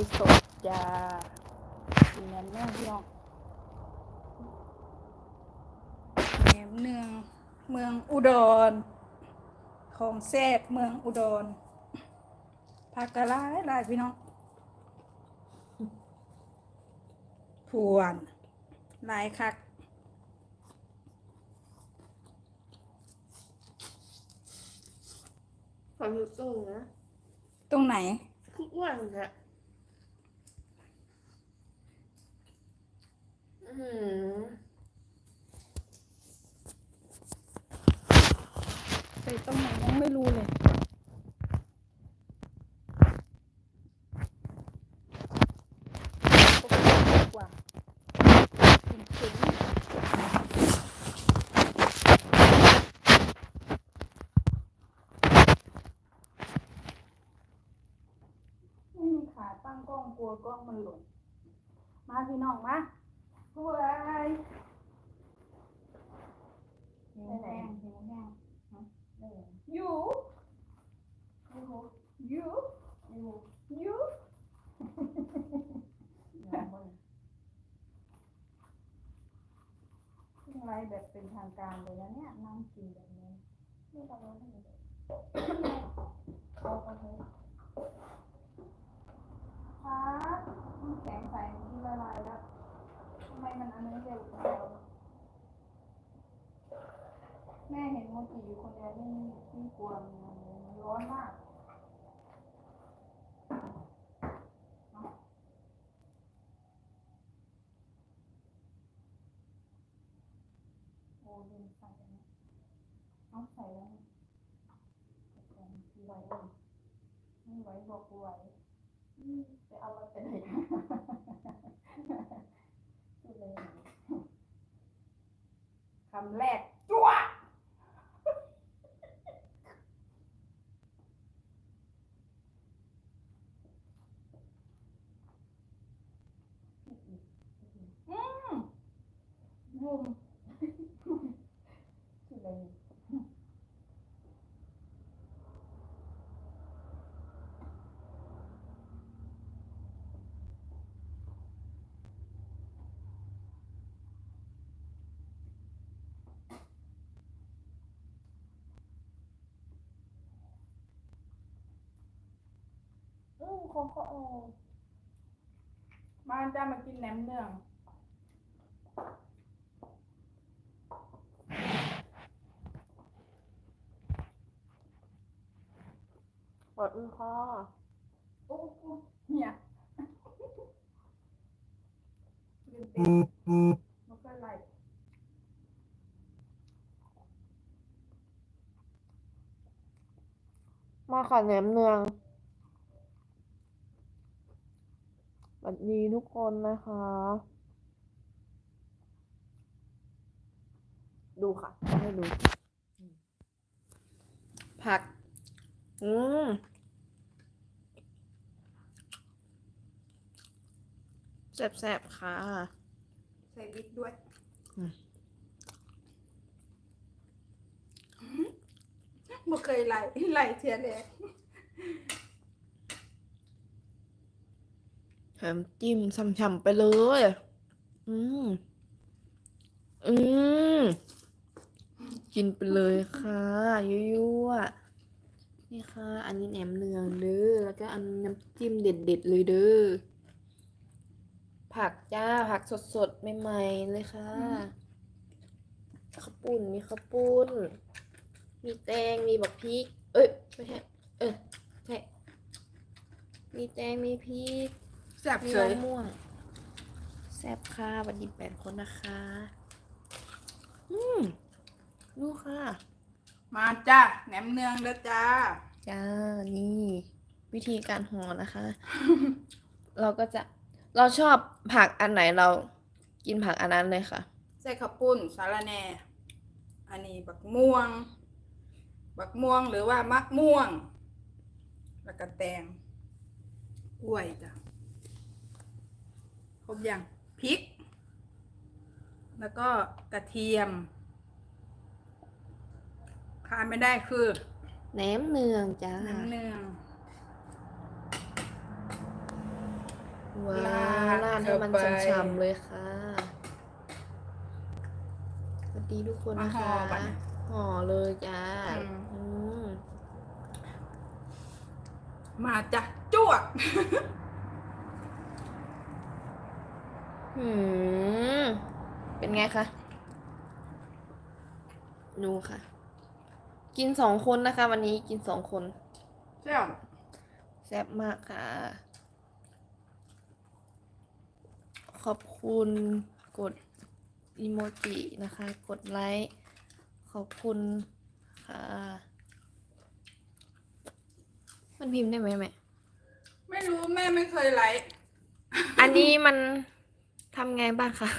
ฟ์สดจ้ากินแหนมเนืองพี่น้องแหนมเนืองเมืองอุดร ของแซ่บเมืองอุดรผักกะหลายหลายพี่น้องผวนหลายคักความรู้สึกนะ ตรงไหน ทุกวันอะอือหือ ไปตรงไหนยังไม่รู้เลยปกติดีกว่ากินถึงไม่มีขาตั้งกล้องกลัวกล้องมันหล่น มาพี่น้องมาเฮ้ยหิวแห้งหิวแห้งอยู่ยู่อยู่อะไรแบบเป็นทางการเลยนะเนี่ยนั่งกินแบบนี้ไม่ต้องร้องเลยเอาไปเลยครับน้ำแข็งใส่ที่ละลายแล้ว ทำไมมันอันนี้เร็วจังเลยแม่เห็นโมจิอยู่คนเดียวไม่ไม่กลัวมันมันร้อนมากโอ้ลืมใส่แล้วเอาใส่แล้วเนี่ยแต่ก่ไหวเลยไม่ไหวบอกกูไหวอืมไปเอามาเป็นไหน เลยคำแรกจั่วะอืมนุ่ม พูดเลย อืมโคโค่โอมาจ้ามากินแหนมเนืองปวดอือคอโอ้โหเนี่ยลืมเตะมันก็ไหลมาค่ะแหนมเนือง สวัสดีทุกคนนะคะ ดูค่ะให้ดู ผัก อืมแซ่บๆ ค่ะ ใส่วิกด้วยอืมบ่เคยไหลไหลเทียแรกแถมจิ้มช่ำๆไปเลย อืม อืม กินไปเลยค่ะยั่วๆนี่ค่ะ อันนี้แหนมเนืองเด้อ แล้วก็อันน้ำจิ้มเด็ดๆเลยเด้อ ผักจ้า ผักสดๆ ใหม่ๆ เลยค่ะ ข้าวปุ้น มีข้าวปุ้น มีแตง มีบักพริก เอ้ย ไม่ใช่ เออใช่ มีแตง มีพริก แซ่บมีเฉมะยม่วง แซ่บค่ะวันนี้แปดคนนะคะ อืมดูค่ะ มาจ้าแหนมเนืองเด้อจ้า จ้า นี่ วิธีการห่อนะคะ เราก็จะเราชอบผักอันไหนเรากินผักอันนั้นเลยค่ะ ใส่ข้าวปุ้นสาระแหน่ อันนี้บักม่วง บักม่วงหรือว่ามะม่วง แล้วก็แตงกล้วยจ้ะ ครบยังพริก แล้วก็กระเทียมขาดไม่ได้คือแหนมเนืองจ้าน้ำเนือง ว้าลาวดราดให้มันเข้าไป ฉ่ำๆเลยค่ะสวัสดีทุกคนมานะห่อคะก่อนห่อเลยจ้าอืม อืมมาจ้ะจ้วก หืม เป็นไงคะ ดูค่ะ กินสองคนนะคะ วันนี้กินสองคนใช่บแซ่บมากค่ะ ขอบคุณกดอีโมจินะคะ กดไลค์ขอบคุณค่ะ มันพิมพ์ได้ไหมแม่ ไม่รู้แม่ไม่เคยไลฟ์อันนี้มัน ทำไงบ้างคะ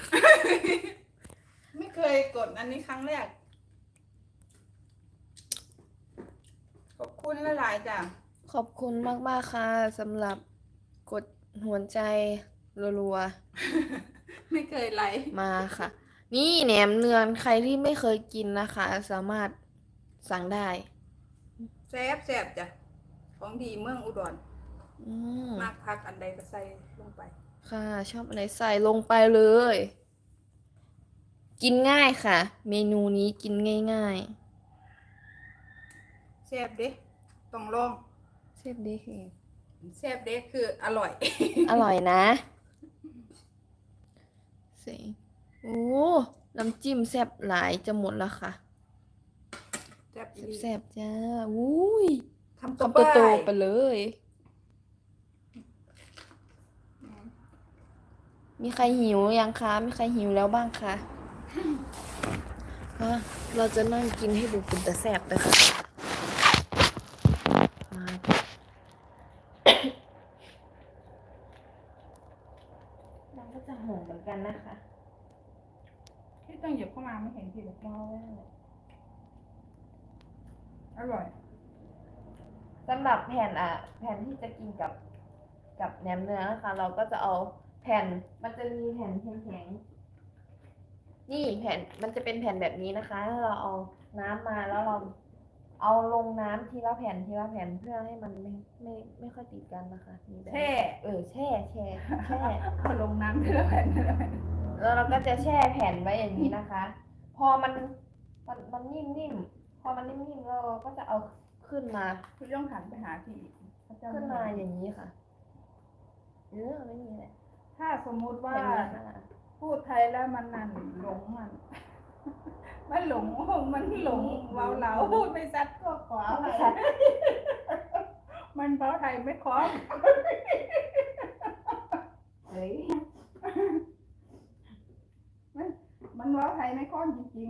ไม่เคยกดอันนี้ครั้งแรก ขอบคุณหลายๆจ้ะขอบคุณมาก ๆ ค่ะสำหรับกดหัวใจรัวไม่เคยไลฟ์ๆมาค่ะ นี่แหนมเนืองใครที่ไม่เคยกินนะคะ สามารถสั่งได้ แซ่บแซ่บจ้ะของดีเมืองอุดรอืม มากพักอันใดก็ใส่ลงไป ค่ะ ชอบอะไรใส่ลงไปเลย กินง่ายค่ะ เมนูนี้กินง่ายแซ่บเด้ต้องลองๆเชฟดีคือ แซ่บเด้คืออร่อย อร่อยนะสิโอ้น้ำจิ้มแซ่บหลายจะหมดแล้วค่ะ แซ่บอีหลีแซ่บๆจ้า อุ้ยคำต่อคำไปโตๆไปเลย มีใครหิวยังคะ มีใครหิวแล้วบ้างคะอะเราจะนั่งกินให้ดูเป็นแต่แซ่บเลยค่ะมาเราก็จะห่อเหมือนกันนะคะ ที่ต้องหยิบเข้ามาไม่เห็นที่เลยรอไว้นั่นแหละอร่อยสำหรับแผ่นอะ แผ่นที่จะกินกับกับแหนมเนื้อนะคะ เราก็จะเอา แผ่นมันจะมีแผ่นแข็งๆนี่แผ่นมันจะเป็นแผ่นแบบนี้นะคะถ้าเราเอาน้ำมาแล้วเราเอาลงน้ำทีละแผ่นทีละแผ่นเพื่อให้มันไม่ไม่ไม่ค่อยติดกันนะคะมีแบบแช่เออแช่แช่แช่เอาลงน้ำไปแล้วแผ่นไปแล้วแผ่นแล้วเราก็จะแช่แผ่นไว้อย่างนี้นะคะ พอมันมันมันนิ่มๆพอมันนิ่มๆแล้วเราก็จะเอาขึ้นมาคุณต้องหันไปหาที่พระเจ้ขึ้นมาอย่างนี้ค่ะเออไม่มีแหละ ถ้าสมมุติว่าแผ่นนี้ค่ะพูดไทยแล้วมันนั่นหลงมัน มันหลงมันหลงเว้าเหลาพูดไม่ซัดก็ขวาอะไรมันเว้าไทยไม่คล่องเฮ้ยมันมันเว้าไทยไม่คล่องจริง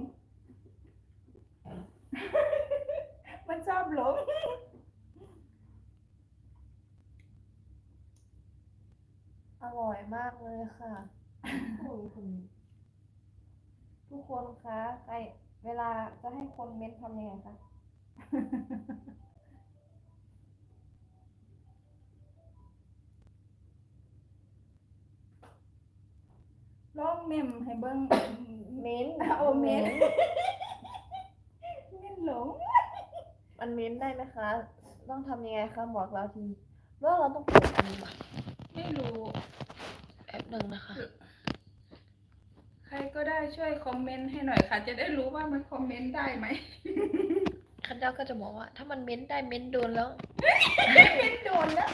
ๆ มันชอบหลง อร่อยมากเลยค่ะ ทุกคนคะใครเวลาจะให้คนเม้นต์ทำยังไงคะลองเมมให้เบิ้งเม้นต์โอเม้นเมมหลง มันเม้นต์ได้ไหมคะ ต้องทำยังไงคะบอกเราทีแล้วเราต้องเปิดอันนี้ก่อน ไม่รู้แป๊บหนึ่งนะคะ ใครก็ได้ช่วยคอมเมนต์ให้หน่อยค่ะ จะได้รู้ว่ามันคอมเมนต์ได้ไหม คันเจ้าก็จะบอกว่า ถ้ามันเม้นต์ได้เม้นต์โดนแล้วโดนแล้ว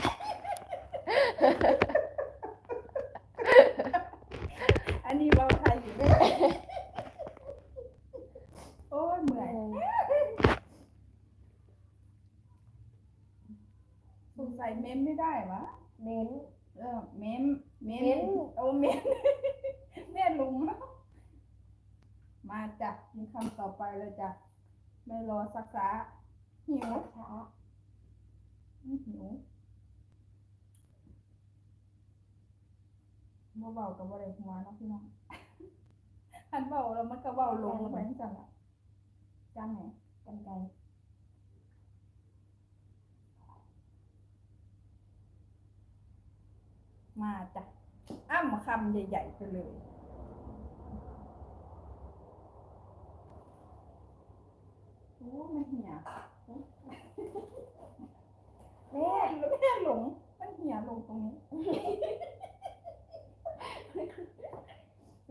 อันนี้เบาไทยอยู่ด้วยโอ้ยเมื่อยสงสัยเมมไม่ได้วะ เม้นต์ เออเมมเม เม้ ม ม โอ้เมม แม่ลุงแล้วมาจ้ะกินคำต่อไปเลยจ้ะ ไม่รอสักษาหิว ช้า หิว บ่เบากับบ่ได้หัวเนาะพี่น้องอันเบาแล้วมันก็เบาลงไปจังซั่นล่ะจังไหนกันไกลมาจ้ะอ้ำคำใหญ่ๆไปเลยโอ้มันเหี่ยแม่แม่แม่หลง มันเหี่ยลงตรงนี้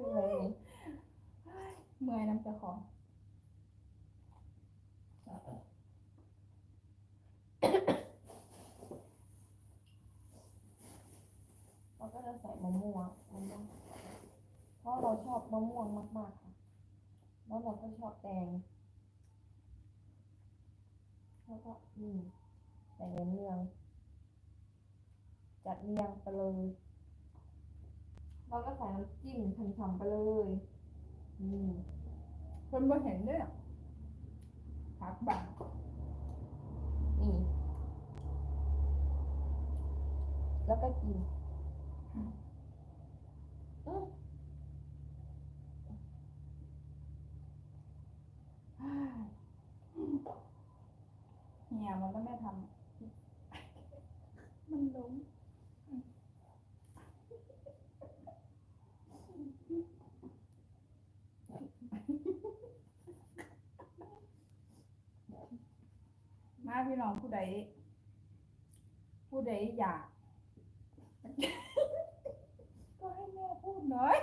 คืออะไรเมื่อยน้ำจะของเราก็จะใส่มะม่วงเพราะเราชอบมะม่วงมากๆค่ะแล้วเราก็ชอบแดงแล้วก็อืมแต่เนื้มืองจัดเรียงไปเลย เราก็ใส่น้ำจิ้มฉ่ำๆไปเลยอืมคนบ่เห็นเด้อผักบังนี่ แล้วก็กินอืมเหี่ยมันก็ไม่ทำมันล้ม มาพี่น้องผู้ใด ผู้ใดอยาก ก็ให้แม่พูดหน่อย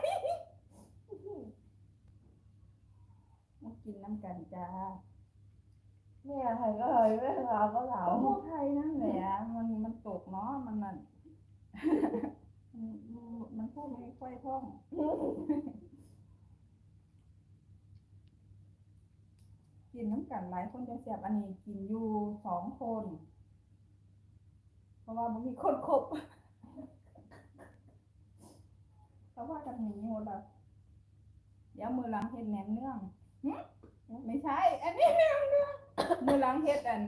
มากินน้ำกันจ้าแม่ไทยก็เลยแม่ลาวก็ลาวพูดไทยนั่นแหละมันมันตกเนาะมันนั่นมันมันพูดไม่ค่อยคล่อง กินน้ำกันหลายคนจะเสียบอันนี้กินอยู่สองคน เพราะว่ามันมีคนครบเพราะว่ากันหนีหมดละเดี๋ยวมือหล้างเห็ดแหนมเนื่องไม่ใช่ อันนี้แหนมเนื่องมือหล้างเห็ดอัน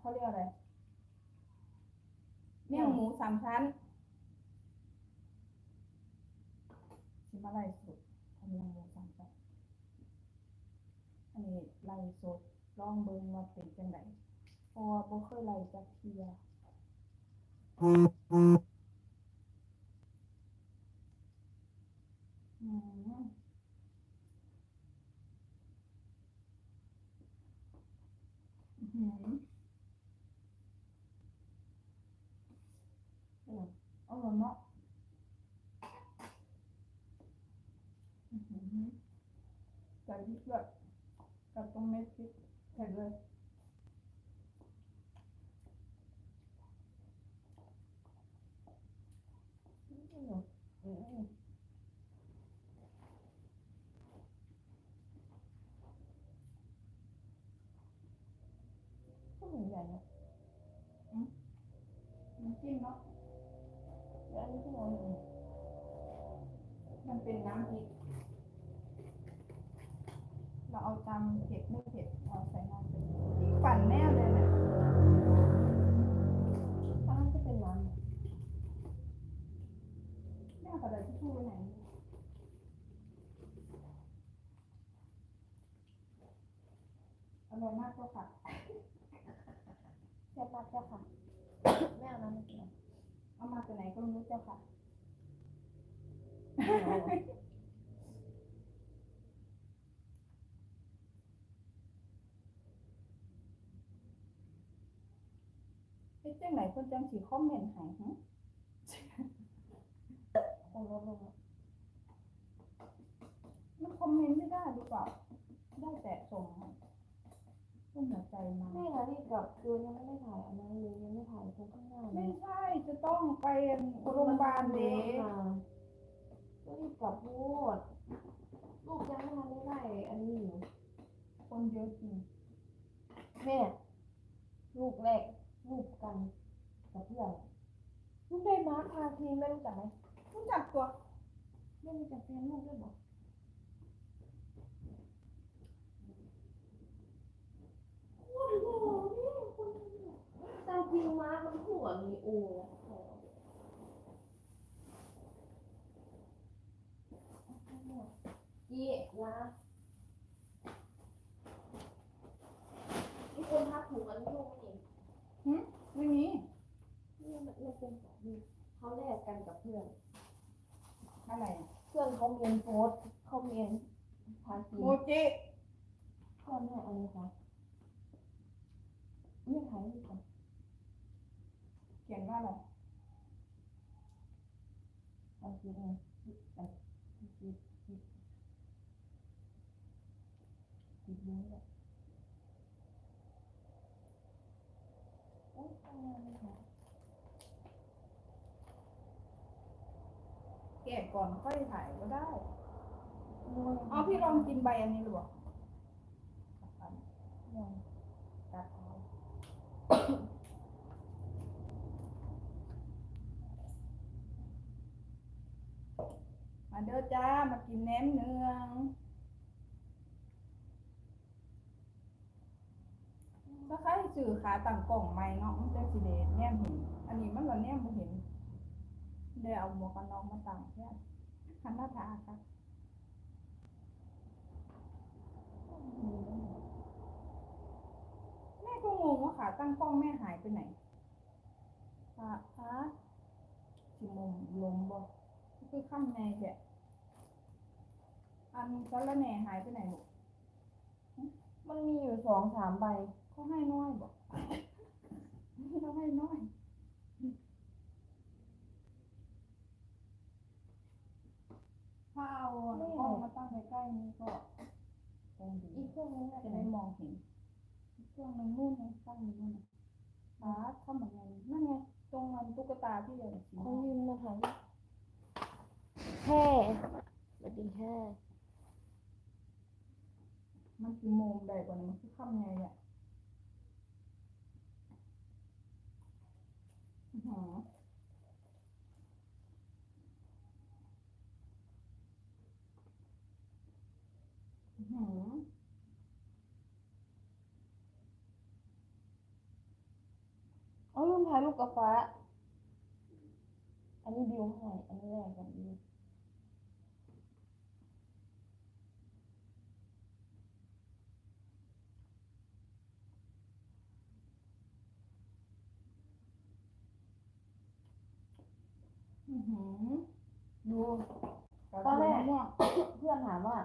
เขาเรียกอะไรเมี่ยงหมูสามชั้นชิมอะไรสุดทำยงหมูสามชั้นอันนี้ ไล่สดลองเบิ่งว่าเป็นจังไดเพราะว่าบ่เคยไล่จักเทียอืมอื้อหือเอออร่อยเนาะอื้อหือใส่พริด้วย กับตร อร่อยมากเจ้าค่ะแซ่บมากเจ้าค่ะแม่เอาน้ำมากินหน่อยเอามาจากไหนก็ไม่รู้เจ้าค่ะไม่เอาอะเฮ็ดจังไหนเพิ่นจังสิคอมเมนต์ให้หึคงลดลงอะมันคอมเมนต์ไม่ได้หรือเปล่า ได้แต่ส่ง ส่งหัวใจมาไม่นะนี่กับคือยังไม่ได้ถ่ายอันนั้นเลยยังไม่ถ่ายตรงข้างหน้าเลไม่ยใช่จะต้องไปโรงพยาบาลเด็กก็รีบกลับพูดลูกยังไม่ทันได้ไล่อันนี้อยู่คนเยอะจริงแม่ลูกแรกลูกกันกับเพื่อนลูกได้มาร์คพาทีไม่รู้จักไหมรู้จักตัวไม่รู้จักแฟนลูกด้วยบอก โอ้โหนี่คนแต่จริงมามันหัวมีโอกี้นะมีคนทักถูกอันนี้ลูกนี่ไม่มีนี่มันไม่เป็นของนี่เขาแลกกันกับเพื่อน อะไรเพื่อนเขาเมียนโพสต์เขาเมียนพาทีโมจิเพื่อนให้อะไรคะ ไม่ขายดีกว่าเขียนว่าอะไรเอาทีไงแบบติดติดติดติดนิ้วเลยโอ๊ยทำงานไม่ได้กะก่อนค่อยถ่ายก็ได้อ๋อพี่ลองกินใบอันนี้หรือเปล่า ยังตัดเอา มาเด้อ จ้า มากินแหนมเนืองถ้าใครสื่อขาต่างกล่องใหม่เนาะมันจะสิเดแนมเห็น อันนี้มันก็แนมบ่เห็นเดี๋ยวเอาหมวกกันน็อกมาตั้งแค่คันหน้าทาครับแม่ก็งงว่าขาตั้งกล้องแม่หายไปไหนขาขาสิมุมลมบ่คือข้างในแก อันสารแหน่หายไปไหนลูกมันมีอยู่สองสามใบเขาให้น้อยบ่เขาให้น้อยถ้าเอากล้องมาตั้งใกล้ๆนี้ก็คงดีอีกเครื่องนึงน่าจะจะได้ได้มมอองงเห็นเครื่องนึงนู่นนะตั้งอยู่นู่นนะฟ้าทำเหมือนไงนั่นไงตรงนั้นตุ๊กตาที่อยู่ในสีเขายืนมาถ่ายแค่สวัสดีแค่ มันคือโมงใดกว่านี้มันคือคำไงเนี่ยหอหอเอาลืมถ่ายรูปกับฟ้า อันนี้บิวให้อันนี้แรกกันบิว อื้อหือ ดูตอนแรกม่วงเพื่อนถามว่า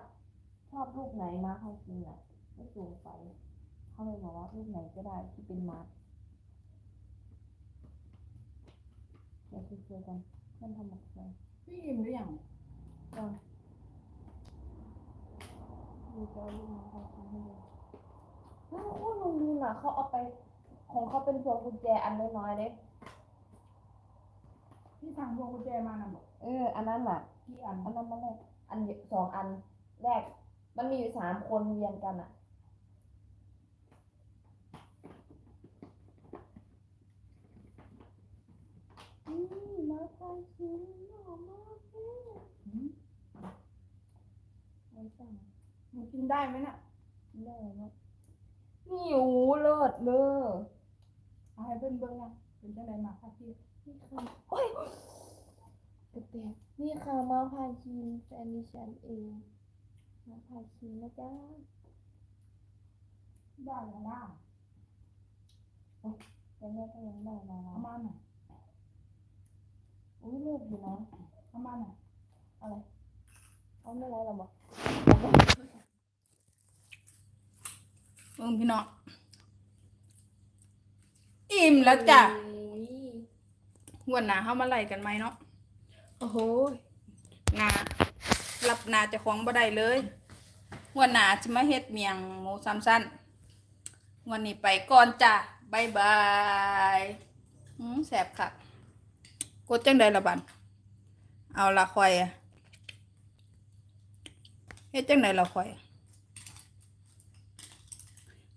ชอบรูปไหนมาให้กินอะไม่สงสัยเขาเลยบอกว่ารูปไหนก็ได้ที่เป็นมาร์คเดี๋ยวคุยๆกันเพื่อนทำหมดเลยพี่อิ่มหรือยังก็ดูจะเอารูปมาให้กินให้ดูเฮ้ยโอ้ยลงดูน่ะเขาเอาไป ของเขาเป็นพวงกุญแจอันน้อยๆเด้พี่ ทางพวงกุญแจมาน่ะบอกเออ อันนั้นแหละกี่อันอันนั้นมันแรกอันเดียวสองอันแรก มันมีอยู่สามคนเรียนกันอะ นี่มาทานชิ้นหน่อมากเลยหืมไม่สั่งมันกินได้ไหมน่ะได้ไหมนี่โอ้โหเลิศเลยเอาให้เพื่อนเบิ้งนะเป็นจังไดมาค่ะพี่นี่ค่ะ โอ้ยกระเตกนี่ค่ะมาพาคินแฟนดิฉันเอง มาพาคินนะจ๊ะได้แล้วล่ะแต่แม่ก็ยังได้มาเอามาหน่อยอุ้ยเลิศอยู่นะเอามาหน่อยอะไรเอาไม่ไรหรอบอกเบิ้งพี่น้องอิ่มแล้วจ้ะ วันหนาเข้ามาไล่กันไหมเนาะโอ้โหนารับนาเจะของบ่ได้เลยวันหนาจะมาเฮ็ดเมียงหมูซ้ำสั้นวันนี้ไปก่อนจ้ะบายบายอืมแสบค่ะ กดจังใดละบันเอาละคอยอะเฮ็ดจังใดละคอย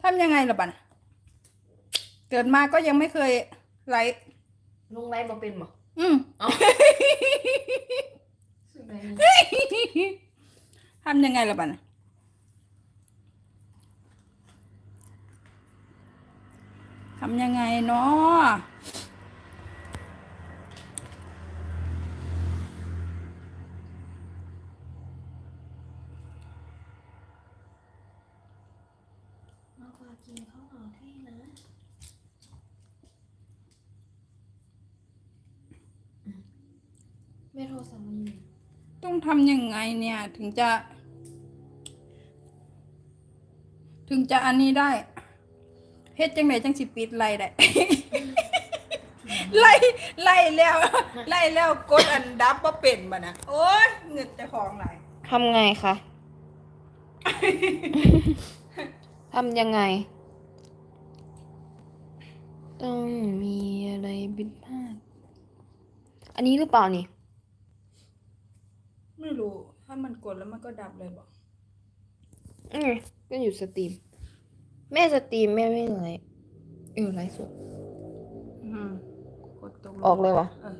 ทำยังไงละบันเกิดมาก็ยังไม่เคยไลฟ์ ลุงไรมาเป็นบ่อืมสุดเลยทำยังไงละบันทำยังไงเนาะ มากกว่ากินข้าวหอมที่นะแม่โทรสั่งมาอยู่ ต้องทำยังไงเนี่ย ถึงจะ ถึงจะอันนี้ได้เฮ็ดจังไหนจังสิปิดไล่ได้ ไล่ไล่แล้ว ไล่แล้วกดอันดับบ่เป็นบ่นะโอ้ยเงินเจะของไหลายทำไงคะ ทำยังไง ต้องมีอะไรผิดพลาด อันนี้หรือเปล่านี่ามันกดแล้วมันก็ดับเลยบอกอืมก็อยู่สตรีม แม่สตรีมแม่ไม่ไลฟ์เออไลฟ์สดอืมกดตรงออกเลยวะ เออ